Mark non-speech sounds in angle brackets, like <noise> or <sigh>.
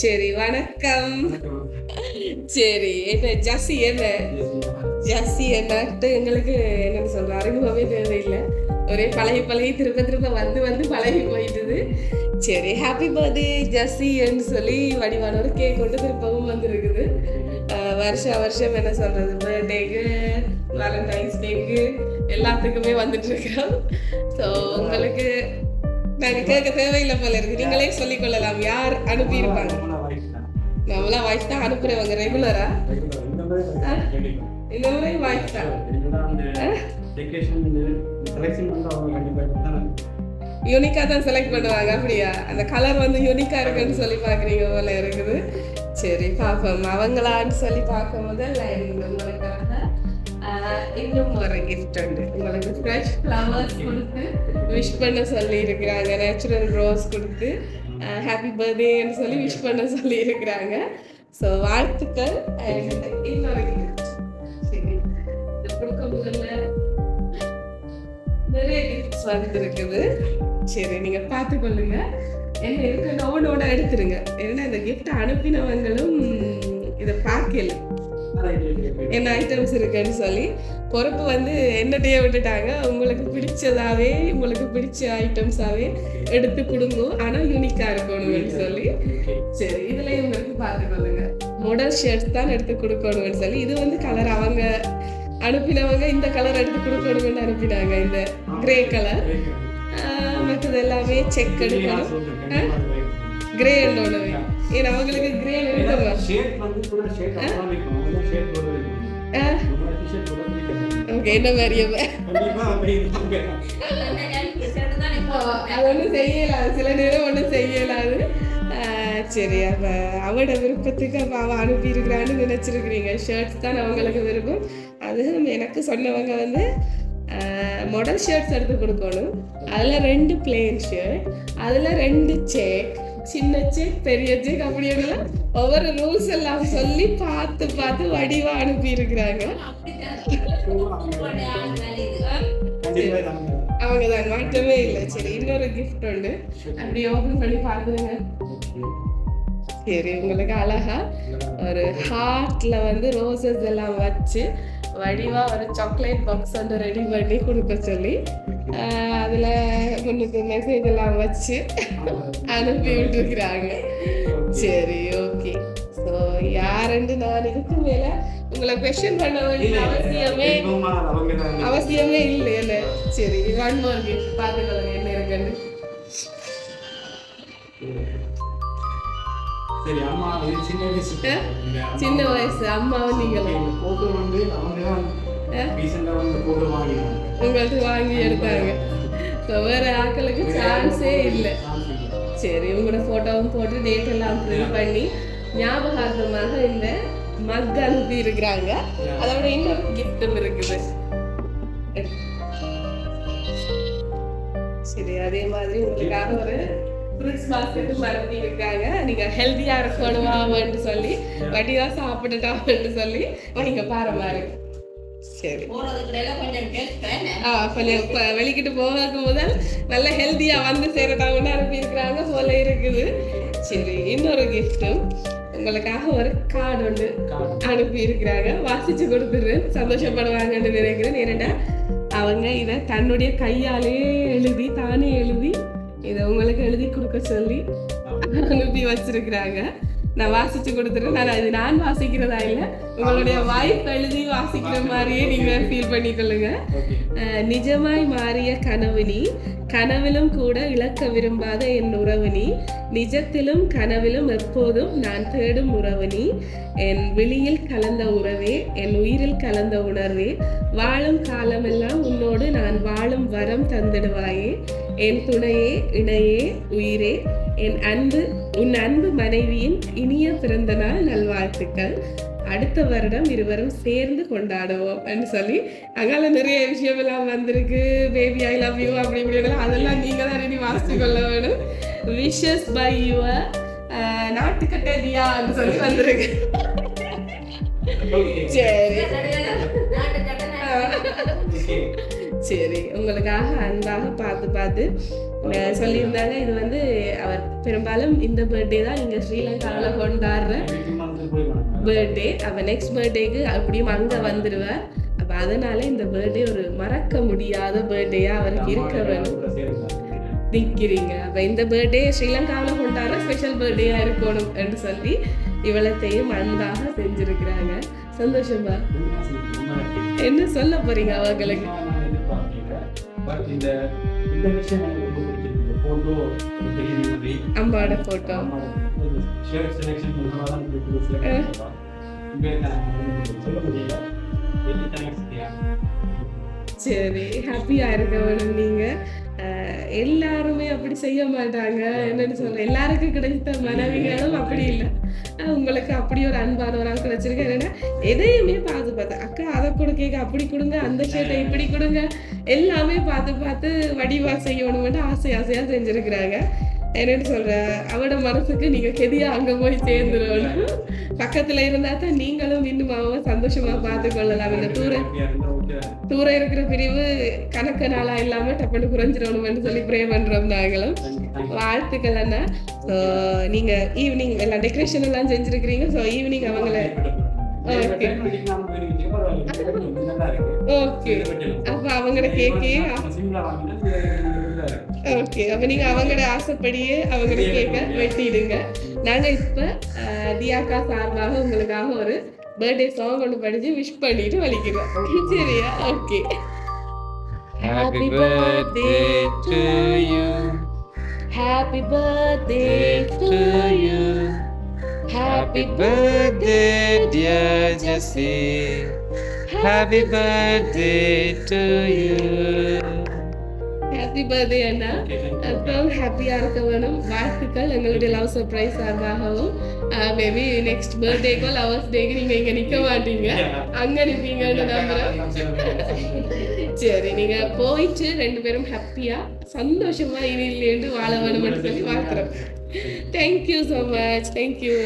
சரி வணக்கம். சரி என்ன ஜாசி என்ன? ஜாசி என்னட்டு எங்களுக்கு என்னன்னு சொல்ற அறிமுகமே தேவையில்லை. ஒரே பழகி பழகி திரும்ப திரும்ப வந்து வந்து பழகி போயிட்டுது. சரி ஹாப்பி பர்த்டே ஜஸ்ஸின்னு சொல்லி வடிவானவர் கேக் கொண்டு திருப்பவும் வந்திருக்குது. வருஷம் வருஷம் என்ன சொல்றது பர்த்டேக்கு வேலண்டைன்ஸ் டேக்கு எல்லாத்துக்குமே வந்துட்டு இருக்கோம். ஸோ உங்களுக்கு நாங்க கேட்க தேவையில்லை போல இருக்கு. நீங்களே சொல்லிக் கொள்ளலாம் யார் அனுப்பியிருப்பாங்க? நம்மளாம் வாய்ஸ் தான் அனுப்புறவங்க. ரெகுலரா இந்த முறை வாய்ஸ் தான். யூனிக்கா தான் செலக்ட் பண்ணுவாங்க. அப்படியா? அந்த கலர் வந்து யூனிக்கா இருக்குன்னு சொல்லி பாக்குறீங்க போல இருக்குது. சரி பார்ப்போம். அவங்களான்னு சொல்லி பார்க்கும் முதல்ல இன்னும் ஒரு கிஃப்ட் உண்டு. உங்களுக்கு ஃப்ரெஷ் ஃப்ளவர்ஸ் கொடுத்து விஷ் பண்ண சொல்லியிருக்கிறாங்க. நேச்சுரல் ரோஸ் கொடுத்து ஹாப்பி பர்த்டேன்னு சொல்லி விஷ் பண்ண சொல்லியிருக்கிறாங்க. ஸோ வாழ்த்துக்கள் and இன்னொரு சரி. இது நிறைய கிஃப்ட்ஸ் வந்துருக்குது. சரி நீங்கள் பார்த்து கொள்ளுங்க. என்ன இருக்கு நோனோட எடுத்துருங்க. ஏன்னா இந்த கிஃப்ட் அனுப்பினவங்களும் இதை பார்க்கல. என்ன ஐட்டம்ஸ் இருக்குன்னு சொல்லி பொறுப்பு வந்து என்னட்டையே விட்டுட்டாங்க. உங்களுக்கு பிடிச்சதாவே உங்களுக்கு பிடிச்ச ஐட்டம்ஸாவே எடுத்து கொடுங்க. ஆனா யூனிக்கா இருக்கணும்னு சொல்லி. சரி இதுல உங்களுக்கு பார்த்து மாடல் ஷர்ட்ஸ் தான் எடுத்து கொடுக்கணும்னு சொல்லி. இது வந்து கலர் அவங்க அனுப்பினவங்க இந்த கலர் எடுத்து கொடுக்கணும்னு அனுப்பினாங்க இந்த கிரே கலர் மற்றது எல்லாமே செக் எடுக்கணும். கிரே ஒன்று ஏன்னா அவங்களுக்கு கிரே எடுக்கணும் ஓகே என்ன மாதிரியும் அது? ஒன்றும் செய்யலாது சில நேரம் ஒன்றும் செய்யலாது ஆஹ் சரி அப்போ அவட விருப்பத்துக்கு அப்போ அனுப்பியிருக்கிறான்னு நினச்சிருக்கிறீங்க. ஷர்ட்ஸ் தான் அவங்களுக்கு விருப்பம். அதுவும் எனக்கு சொன்னவங்க வந்து மாடல் ஷர்ட்ஸ் எடுத்து கொடுக்கணும். அதில் ரெண்டு பிளேன் ஷர்ட் அதில் ரெண்டு செக் சின்ன செக் பெரிய செக் அப்படியெல்லாம் ஒவ்வொரு ரூல்ஸ் எல்லாம் சொல்லி பார்த்து பார்த்து வடிவா அனுப்பியிருக்கிறாங்க. அவங்க தான் மாற்றமே இல்லை. சரி இன்னொரு கிஃப்ட் உண்டு. அப்படி ஓபன் பண்ணி பார்த்துருங்க. சரி உங்களுக்கு அழகா ஒரு ஹார்ட்ல வந்து ரோசஸ் எல்லாம் வச்சு வடிவா ஒரு சாக்லேட் பாக்ஸ் வந்து ரெடி பண்ணி கொடுக்க சொல்லி அதுல முன்னுக்கு மெசேஜ் எல்லாம் வச்சு அனுப்பி விட்டுருக்குறாங்க. சரி ஓகே ஸோ யாருன்னு நான் இதுக்கு மேல உங்களை கொஸ்டின் பண்ண வேண்டிய அவசியமே அவசியமே இல்லை என்ன சரி ஒன் மோர் கிஃப்ட் சரி அம்மா இது சின்ன வயசு. ஆ? சின்ன வயசு அம்மாவும் நீங்களும். இந்த போட்டோ வந்து அவங்க தான் ஆ? ரீசெண்டாக வந்து போட்டோ வாங்கினாங்க. உங்களுக்கு வாங்கி எடுத்தாங்க. ஸோ வேற சான்ஸே இல்லை. சரி உங்களோட ஃபோட்டோவும் போட்டு டேட் எல்லாம் பிரிண்ட் பண்ணி ஞாபகார்த்தமாக இந்த மக் அனுப்பி இருக்கிறாங்க. அதோட இன்னொரு கிஃப்ட்டும் இருக்குது. சரி அதே மாதிரி உங்களுக்காக ஒரு ஃப்ரூட்ஸ் பாஸ்கெட்டும் அனுப்பி இருக்காங்க நீங்க ஹெல்த்தியா இருக்கணுமான்னு சொல்லி வட்டியா சாப்பிட்டுட்டாமன்னு சொல்லி நீங்க பாரு சரி. ஆ கொஞ்சம் வெளிக்கிட்டு போகிறதுக்கு முதல் நல்ல ஹெல்த்தியாக வந்து சேரட்டாங்கன்னு அனுப்பியிருக்கிறாங்க போல இருக்குது. சரி இன்னொரு கிஃப்ட்டும் உங்களுக்காக ஒரு கார்டு ஒன்று அனுப்பி இருக்கிறாங்க வாசிச்சு கொடுத்துருவேன் சந்தோஷப்படுவாங்கன்னு நினைக்கிறேன். ஏன்னா அவங்க இதை தன்னுடைய கையாலே எழுதி தானே எழுதி இதை உங்களுக்கு எழுதி கொடுக்க சொல்லி அனுப்பி வச்சிருக்கிறாங்க. நான் வாசிச்சு கொடுத்துறேன். நான் இது நான் வாசிக்கிறதா இல்லை உங்களுடைய வாய்ப்பு எழுதி வாசிக்கிற மாதிரியே நீங்க ஃபீல் பண்ணிக்கொள்ளுங்க. நிஜமாய் மாறிய கனவு நீ கனவிலும் கூட இழக்க விரும்பாத என் உறவு நீ நிஜத்திலும் கனவிலும் எப்போதும் நான் தேடும் உறவு நீ என் விழியில் கலந்த உறவே என் உயிரில் கலந்த உணர்வே வாழும் காலமெல்லாம் உன்னோடு நான் வாழும் வரம் தந்திடுவாயே. என் துணையே இணையே உயிரே. என் அன்பு உன் அன்பு மனைவியின் இனிய பிறந்த நாள் நல்வாழ்த்துக்கள். அடுத்த வருடம் இருவரும் சேர்ந்து கொண்டாடுவோம் அப்படின்னு சொல்லி அங்கால நிறைய விஷயமெல்லாம் வந்திருக்கு. பேபி ஐ லவ் யூ அப்படி இப்படி அதெல்லாம் நீங்க தான் ரெடி வாசித்து கொள்ள வேணும். விஷஸ் பை யுவர் நாட்டுக்கட்டை தியான்னு சொல்லி வந்திருக்கு. <laughs> சரி. சரி உங்களுக்காக அன்பாக பார்த்து பார்த்து சொல்லியிருந்தாங்க. இது வந்து அவர் பெரும்பாலும் இந்த பர்த்டே தான் இங்கே ஸ்ரீலங்காவில் கொண்டாடுற பர்த்டே அப்போ நெக்ஸ்ட் பர்த்டேக்கு அப்படியும் அங்கே வந்துடுவார் அப்போ அதனால இந்த பர்த்டே ஒரு மறக்க முடியாத பர்த்டேயாக அவருக்கு இருக்க வேணும் நிற்கிறீங்க அப்போ இந்த பர்த்டே ஸ்ரீலங்காவில் கொண்டாடுற ஸ்பெஷல் பர்த்டேயாக இருக்கணும் என்று சொல்லி இவ்வளத்தையும் அன்பாக செஞ்சிருக்கிறாங்க. சந்தோஷமா? என்ன சொல்ல போறீங்க அவங்களுக்கு பட் இந்த இந்த விஷயம் எனக்கு ரொம்ப பிடிச்சிருக்கு போட்டோ பெரிய மெமரி அம்மாவோட போட்டோ ஷேர் செலெக்ஷன் இப்படி செலக்ட் பண்ணலாம் சொல்ல முடியல சரி ஹாப்பியா இருக்க வேணும் நீங்க. எல்லாருமே அப்படி செய்ய மாட்டாங்க. என்னன்னு சொல்ற எல்லாருக்கும் கிடைத்த மனைவிகளும் அப்படி இல்லை. உங்களுக்கு அப்படி ஒரு அன்பான ஒரு ஆள் கிடைச்சிருக்கு என்னன்னா எதையுமே பார்த்து பார்த்து அக்கா அதை கொடுக்க அப்படி கொடுங்க அந்த ஷர்ட்டை இப்படி கொடுங்க. எல்லாமே பார்த்து பார்த்து வடிவா செய்யணும்னு ஆசை ஆசையா செஞ்சிருக்கிறாங்க. என்னன்னு சொல்ற அவட மனசுக்கு நீங்க கெதியா அங்க போய் சேர்ந்துடணும் பக்கத்துல இருந்தா தான் நீங்களும் இன்னும் சந்தோஷமா பார்த்து கொள்ளலாம் இந்த தூர தூரம் இருக்கிற பிரிவு கணக்கு நாளா இல்லாம டப்புன்னு குறைஞ்சிடணும்னு சொல்லி ப்ரே பண்றோம் நாங்களும் வாழ்த்துக்கள் அண்ணா ஸோ நீங்க ஈவினிங் எல்லாம் டெக்கரேஷன் எல்லாம் செஞ்சிருக்கிறீங்க ஸோ ஈவினிங் அவங்கள ஓகே அப்ப அவங்களோட கேக்கே ஓகே அப்ப நீங்க அவங்களோட ஆசைப்படியே அவங்களோட கேக்க வெட்டிடுங்க நாங்க இப்ப தியாக்கா சார்பாக உங்களுக்காக ஒரு பர்த்டே சாங் ஒன்று படிச்சு விஷ் பண்ணிட்டு வலிக்கிறோம் சரியா okay Happy birthday to you. Happy birthday to you Happy birthday, dear Jessie. Happy birthday to you. happy birthday அண்ணா அப்புறம் ஹாப்பியா இருக்க வேணும் வாழ்த்துக்கள் எங்களுடைய லவ் சர்ப்ரைஸ் சார்பாகவும் மேபி நெக்ஸ்ட் பர்த்டேக்கோ லவர்ஸ் டேக்கு நீங்க இங்க நிக்க மாட்டீங்க அங்க நிப்பீங்கன்னு நம்புறேன் சரி நீங்க போயிட்டு ரெண்டு பேரும் ஹாப்பியா சந்தோஷமா இனிலேண்டு வாழ வேணும்னு சொல்லி வாழ்த்துறோம் thank you so much thank you